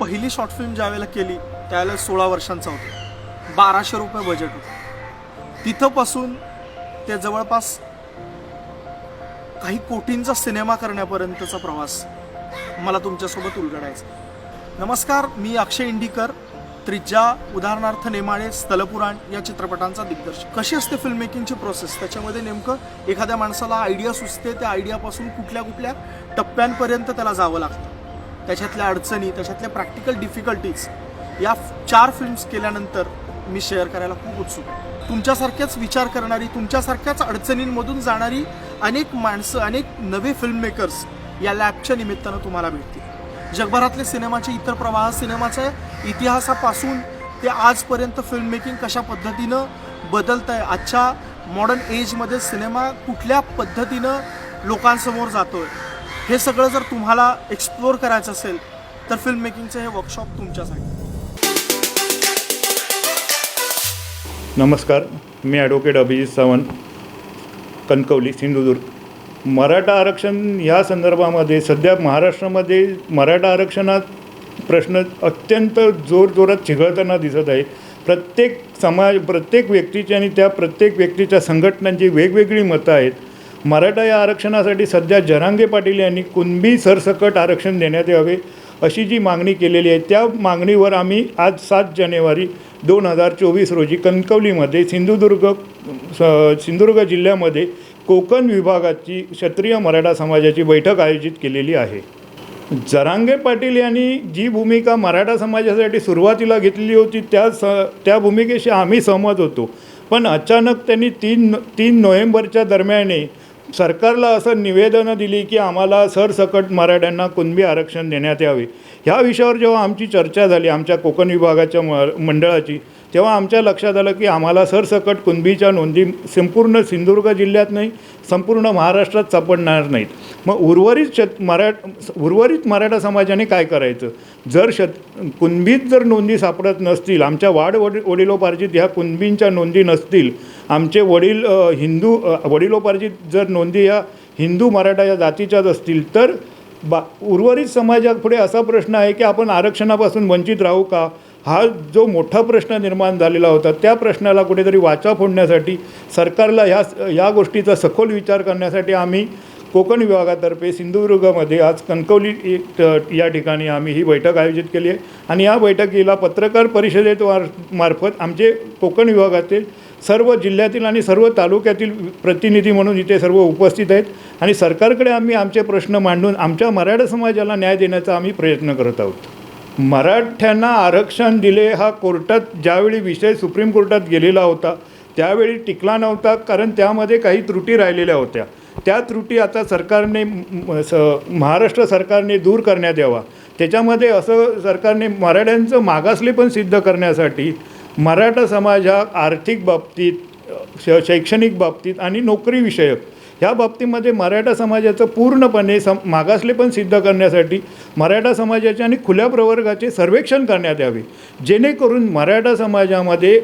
पहिली short film ज्यावेळेला केली त्यावेळेला सोळा वर्षांचा होता. बाराशे रुपये बजेट होतं. तिथंपासून ते जवळपास काही कोटींचा सिनेमा करण्यापर्यंतचा प्रवास मला तुमच्यासोबत उलगडायचा नमस्कार मी अक्षय इंडिकर त्रिज्या उदाहरणार्थ नेमाळे स्थलपुराण या चित्रपटांचा दिग्दर्शक. कशी असते फिल्म मेकिंगची प्रोसेस त्याच्यामध्ये नेमकं एखाद्या माणसाला आयडिया सुचते त्या आयडियापासून कुठल्या कुठल्या टप्प्यांपर्यंत त्याला जावं लागतं. त्याच्यातल्या अडचणी त्याच्यातल्या प्रॅक्टिकल डिफिकल्टीज या चार फिल्म्स केल्यानंतर मी शेअर करायला खूप उत्सुक आहे. तुमच्यासारख्याच विचार करणारी तुमच्यासारख्याच अडचणींमधून जाणारी अनेक माणसं अनेक नवे फिल्ममेकर्स या लॅबच्या निमित्तानं तुम्हाला भेटतील. जगभरातले सिनेमाचे इतर प्रवाह सिनेमाच्या इतिहासापासून ते आजपर्यंत फिल्ममेकिंग कशा पद्धतीनं बदलत आहे आजच्या मॉडर्न एजमध्ये सिनेमा कुठल्या पद्धतीनं लोकांसमोर जातो आहे हे सगळं जर तुम्हाला एक्सप्लोअर करायचं असेल तर फिल्म मेकिंगचं हे वर्कशॉप तुमच्यासाठी. नमस्कार मी ॲडव्होकेट अभिजित सावंत कणकवली सिंधुदुर्ग. मराठा आरक्षण या संदर्भामध्ये सध्या महाराष्ट्रामध्ये मराठा आरक्षणात प्रश्न अत्यंत जोरजोरात चिघळताना दिसत आहे. प्रत्येक समाज प्रत्येक व्यक्तीची आणि त्या प्रत्येक व्यक्तीच्या संघटनांची वेगवेगळी मतं आहेत. मराठा या आरक्षणासाठी सध्या जरांगे पाटील यांनी कुणबी सरसकट आरक्षण देण्यात यावे अशी जी मागणी केलेली आहे त्या मागणीवर आम्ही आज सात जानेवारी दोन हजार चोवीस रोजी कणकवलीमध्ये सिंधुदुर्ग स- सिंधुदुर्ग जिल्ह्यामध्ये कोकण विभागाची क्षत्रिय मराठा समाजाची बैठक आयोजित केलेली आहे. जरांगे पाटील यांनी जी भूमिका मराठा समाजासाठी सुरुवातीला घेतलेली होती त्या स त्या भूमिकेशी आम्ही सहमत होतो. पण अचानक त्यांनी तीन तीन नोव्हेंबरच्या दरम्याने सरकारला असं निवेदनं दिली की आम्हाला सरसकट मराठ्यांना कुणबी आरक्षण देण्यात यावे. ह्या विषयावर जेव्हा आमची चर्चा झाली आमच्या कोकण विभागाच्या म मंडळाची तेव्हा आमच्या लक्षात आलं की आम्हाला सरसकट कुणबीच्या नोंदी संपूर्ण सिंधुदुर्ग जिल्ह्यात नाही संपूर्ण महाराष्ट्रात सापडणार नाहीत. मग उर्वरित शत मराठ उर्वरित मराठा समाजाने काय करायचं? जर शत कुणबीत जर नोंदी सापडत नसतील आमच्या वाढ वडिलोपार्जित ह्या कुणबींच्या नोंदी नसतील आमचे वडील हिंदू वडिलोपार्जित जर नोंदी या हिंदू मराठा या जातीच्याच असतील तर बा उर्वरित समाजापुढे असा प्रश्न आहे की आपण आरक्षणापासून वंचित राहू का? हा जो मोठा प्रश्न निर्माण झालेला होता त्या प्रश्नाला कुठेतरी वाचा फोडण्यासाठी सरकारला ह्या या गोष्टीचा सखोल विचार करण्यासाठी आम्ही कोकण विभागातर्फे सिंधुदुर्गमध्ये आज कणकवली या ठिकाणी आम्ही ही बैठक आयोजित केली आहे. आणि या बैठकीला पत्रकार परिषदेत वार मार्फत आमचे कोकण विभागातील सर्व जिल्ह्यातील आणि सर्व तालुक्यातील प्रतिनिधी म्हणून इथे सर्व उपस्थित आहेत. आणि सरकारकडे आम्ही आमचे प्रश्न मांडून आमच्या मराठा समाजाला न्याय देण्याचा आम्ही प्रयत्न करत आहोत. मराठ्यांना आरक्षण दिले हा कोर्टात ज्यावेळी विषय सुप्रीम कोर्टात गेलेला होता त्यावेळी टिकला नव्हता कारण त्यामध्ये काही त्रुटी राहिलेल्या होत्या. त्या त्रुटी आता सरकारने स महाराष्ट्र सरकारने दूर करण्यात यावा. त्याच्यामध्ये असं सरकारने मराठ्यांचं मागासले पण सिद्ध करण्यासाठी मराठा समाज हा आर्थिक बाबतीत श शैक्षणिक बाबतीत आणि नोकरीविषयक ह्या बाबतीमध्ये मराठा समाजाचं पूर्णपणे सम मागासले पण सिद्ध करण्यासाठी मराठा समाजाचे आणि खुल्या प्रवर्गाचे सर्वेक्षण करण्यात यावे. जेणेकरून मराठा समाजामध्ये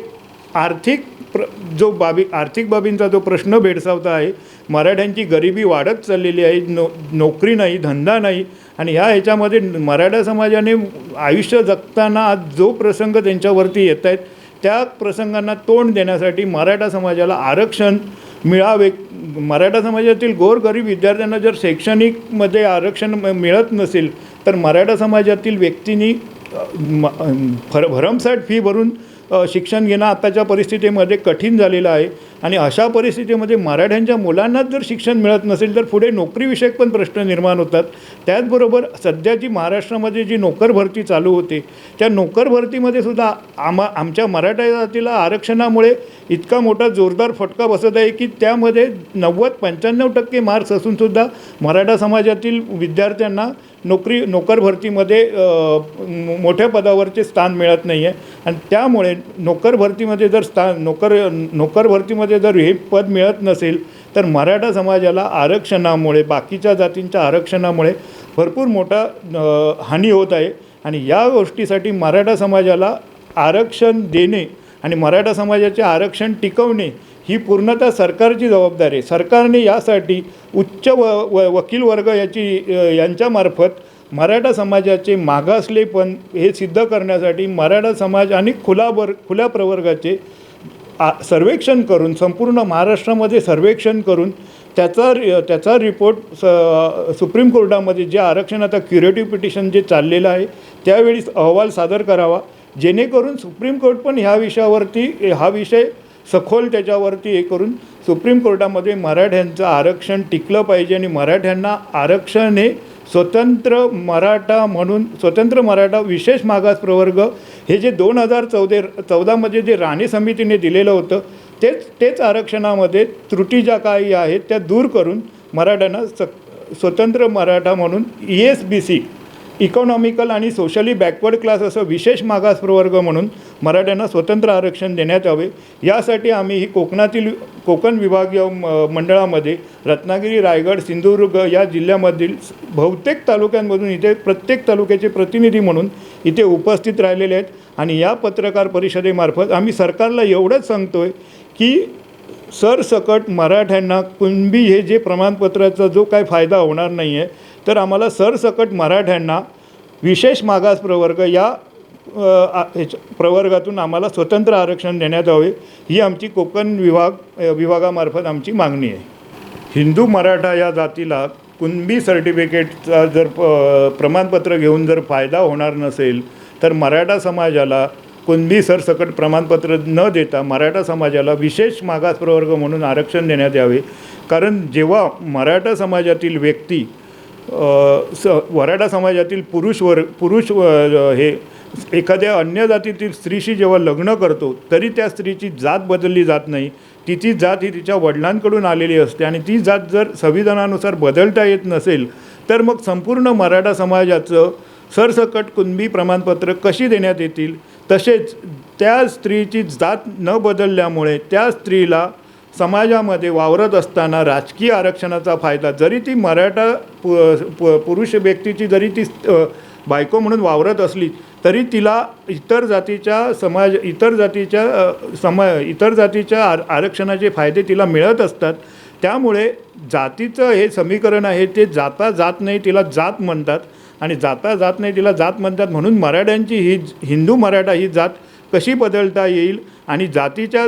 आर्थिक प्र जो बाबी आर्थिक बाबींचा जो प्रश्न भेडसावता आहे मराठ्यांची गरिबी वाढत चाललेली आहे नो नोकरी नाही धंदा नाही आणि ह्या ह्याच्यामध्ये मराठा समाजाने आयुष्य जगताना आज जो प्रसंग त्यांच्यावरती येत आहेत त्या प्रसंगांना तोंड देण्यासाठी मराठा समाजाला आरक्षण मिळावे. मराठा समाजातील गोरगरीब विद्यार्थ्यांना जर शैक्षणिकमध्ये आरक्षण मिळत नसेल तर मराठा समाजातील व्यक्तींनी म- भर भरमसाठ फी भरून शिक्षण घेणं आताच्या परिस्थितीमध्ये कठीण झालेलं आहे. आणि अशा परिस्थितीमध्ये मराठ्यांच्या मुलांनाच जर शिक्षण मिळत नसेल तर पुढे नोकरीविषयक पण प्रश्न निर्माण होतात. त्याचबरोबर सध्याची महाराष्ट्रामध्ये जी नोकर भरती चालू होते त्या नोकर भरतीमध्ये सुद्धा आमा आमच्या मराठा जातीला आरक्षणामुळे इतका मोठा जोरदार फटका बसत आहे की त्यामध्ये नव्वद पंच्याण्णव टक्के मार्क्स असूनसुद्धा मराठा समाजातील विद्यार्थ्यांना नोकरी नोकर भरतीमध्ये मोठ्या पदावरचे स्थान मिळत नाही आहे आणि त्यामुळे नोकर भरतीमध्ये जर स्थान नोकर नोकर भरतीमध्ये जर हे पद मिळत नसेल तर मराठा समाजाला आरक्षणामुळे बाकीच्या जातींच्या आरक्षणामुळे भरपूर मोठा हानी होत आहे. आणि या गोष्टीसाठी मराठा समाजाला आरक्षण देणे आणि मराठा समाजाचे आरक्षण टिकवणे ही पूर्णतः सरकारची जबाबदारी आहे. सरकारने यासाठी उच्च व व वकील वर्ग याची यांच्यामार्फत मराठा समाजाचे मागासलेपण हे सिद्ध करण्यासाठी मराठा समाज आणि खुला वर खुल्या प्रवर्गाचे आ सर्वेक्षण करून संपूर्ण महाराष्ट्रामध्ये सर्वेक्षण करून त्याचा रि- त्याचा रिपोर्ट स सुप्रीम कोर्टामध्ये जे आरक्षण आता क्युरेटिव्ह पिटिशन जे चाललेलं आहे त्यावेळी अहवाल सादर करावा. जेणेकरून सुप्रीम कोर्ट पण ह्या विषयावरती हा विषय सखोल त्याच्यावरती हे करून सुप्रीम कोर्टामध्ये मराठ्यांचं आरक्षण टिकलं पाहिजे आणि मराठ्यांना आरक्षण हे स्वतंत्र मराठा म्हणून स्वतंत्र मराठा विशेष मागास प्रवर्ग हे जे दोन हजार चौदे चौदामध्ये जे राणे समितीने दिलेलं होतं तेच तेच आरक्षणामध्ये त्रुटी ज्या काही आहेत त्या दूर करून मराठ्यांना स स्वतंत्र मराठा म्हणून E S B C economical आणि सोशली बॅकवर्ड क्लास असं विशेष मागास प्रवर्ग म्हणून मराठ्यांना स्वतंत्र आरक्षण देण्यात यावे. यासाठी आम्ही ही कोकणातील कोकण विभागीय म- मंडळामध्ये रत्नागिरी रायगड सिंधुदुर्ग या जिल्ह्यामधील बहुतेक तालुक्यांमधून इथे प्रत्येक तालुक्याचे प्रतिनिधी म्हणून इथे उपस्थित राहिलेले आहेत. आणि या पत्रकार परिषदेमार्फत आम्ही सरकारला एवढंच सांगतो आहे की सरसकट मराठ्यांना कुणबी हे जे प्रमाणपत्राचा जो काय फायदा होणार नाही आहे तर आम्हाला सरसकट मराठ्यांना विशेष मागास प्रवर्ग या प्रवर्गातून आम्हाला स्वतंत्र आरक्षण देण्यात हवे ही आमची कोकण विभाग विभागामार्फत आमची मागणी आहे. हिंदू मराठा या जातीला कुणबी सर्टिफिकेटचा जर प प्रमाणपत्र घेऊन जर फायदा होणार नसेल तर मराठा समाजाला कुणबी सरसकट प्रमाणपत्र न देता मराठा समाजाला विशेष मागास प्रवर्ग म्हणून आरक्षण देण्यात यावे. कारण जेव्हा मराठा समाजातील व्यक्ती स मराठा समाजातील पुरुष वर पुरुष हे एखाद्या अन्य जातीतील स्त्रीशी जेव्हा लग्न करतो तरी त्या स्त्रीची जात बदलली जात नाही. तिची जात ही तिच्या वडिलांकडून आलेली असते आणि ती जात जर संविधानानुसार बदलता येत नसेल तर मग संपूर्ण मराठा समाजाचं सरसकट कुणबी प्रमाणपत्र कशी देण्यात येतील? तसेच त्या स्त्रीची जात न बदलल्यामुळे त्या स्त्रीला समाजामध्ये वावरत असताना राजकीय आरक्षणाचा फायदा जरी ती मराठा पु पु पुरुष व्यक्तीची जरी ती बायको म्हणून वावरत असली तरी तिला इतर जातीच्या समाज इतर जातीच्या समा इतर जातीच्या आर आरक्षणाचे फायदे तिला मिळत असतात. त्यामुळे जातीचं हे समीकरण आहे ते जाता जात नाही तिला जात म्हणतात. आणि जाता जात नाही तिला जात म्हणतात म्हणून मराठ्यांची ही हिंदू मराठा ही जात कशी बदलता येईल? आणि जातीच्या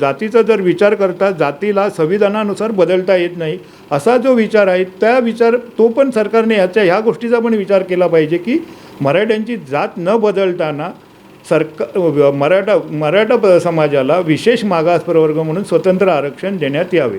जातीचा जर विचार करता जातीला संविधानानुसार बदलता येत नाही असा जो विचार आहे त्या विचार तो पण सरकारने याच्या ह्या गोष्टीचा पण विचार केला पाहिजे की मराठ्यांची जात न बदलताना सरका मराठा मराठा प- समाजाला विशेष मागास प्रवर्ग म्हणून स्वतंत्र आरक्षण देण्यात यावे.